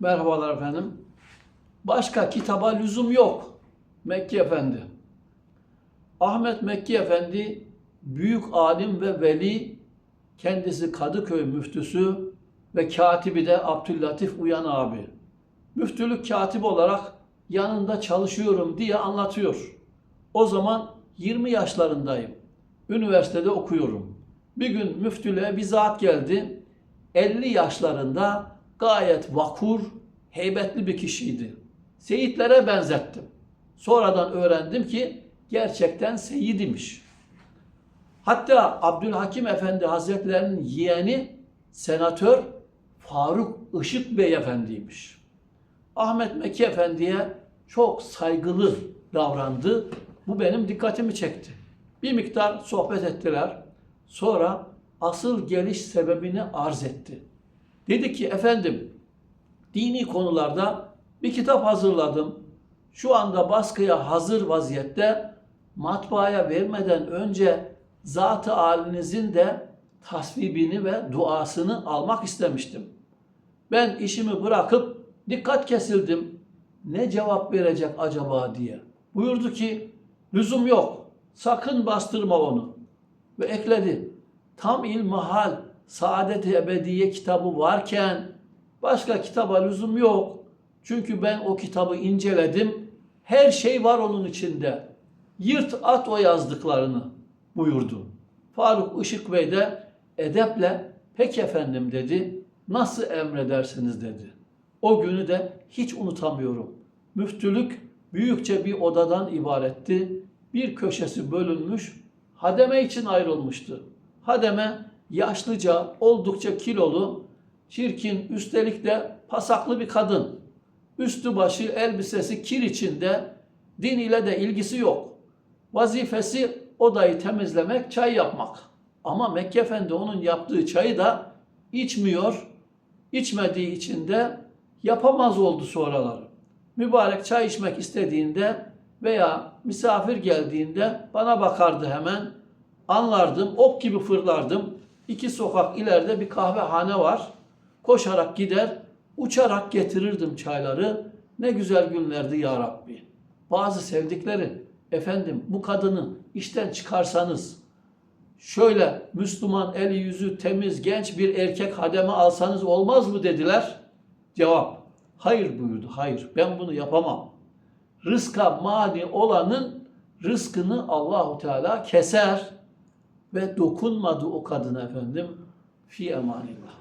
Merhabalar efendim. Başka kitaba lüzum yok. Mekki Efendi. Ahmet Mekki Efendi büyük alim ve veli, kendisi Kadıköy müftüsü ve katibi de Abdüllatif Uyan abi. Müftülük katibi olarak yanında çalışıyorum diye anlatıyor. O zaman 20 yaşlarındayım. Üniversitede okuyorum. Bir gün müftülüğe bir zat geldi. 50 yaşlarında gayet vakur, heybetli bir kişiydi. Seyitlere benzettim. Sonradan öğrendim ki gerçekten seyid imiş. Hatta Abdülhakim Efendi Hazretlerinin yeğeni senatör Faruk Işık Bey Efendi'ymiş. Ahmet Mekki Efendi'ye çok saygılı davrandı. Bu benim dikkatimi çekti. Bir miktar sohbet ettiler. Sonra asıl geliş sebebini arz etti. Dedi ki efendim dini konularda bir kitap hazırladım. Şu anda baskıya hazır vaziyette matbaaya vermeden önce zat-ı halinizin de tasvibini ve duasını almak istemiştim. Ben işimi bırakıp dikkat kesildim. Ne cevap verecek acaba diye. Buyurdu ki lüzum yok. Sakın bastırma onu. Ve ekledi. Tam ilmihal Saadet-i Ebediye kitabı varken başka kitaba lüzum yok. Çünkü ben o kitabı inceledim. Her şey var onun içinde. Yırt at o yazdıklarını buyurdu. Faruk Işık Bey de edeple peki efendim dedi. Nasıl emredersiniz dedi. O günü de hiç unutamıyorum. Müftülük büyükçe bir odadan ibaretti. Bir köşesi bölünmüş, hademe için ayrılmıştı. Hademe yaşlıca, oldukça kilolu, çirkin, üstelik de pasaklı bir kadın. Üstü başı, elbisesi kir içinde, din ile de ilgisi yok. Vazifesi odayı temizlemek, çay yapmak. Ama Mekke Efendi onun yaptığı çayı da içmiyor, içmediği için de yapamaz oldu sonraları. Mübarek çay içmek istediğinde veya misafir geldiğinde bana bakardı hemen. Anlardım, ok gibi fırlardım. İki sokak ileride bir kahvehane var. Koşarak gider, uçarak getirirdim çayları. Ne güzel günlerdi ya Rabbi. Bazı sevdikleri, efendim bu kadını işten çıkarsanız, şöyle Müslüman eli yüzü temiz genç bir erkek hademe alsanız olmaz mı dediler. Cevap, hayır buyurdu, hayır ben bunu yapamam. Rızka mani olanın rızkını Allahu Teala keser ve dokunmadı o kadına efendim fi emanillah.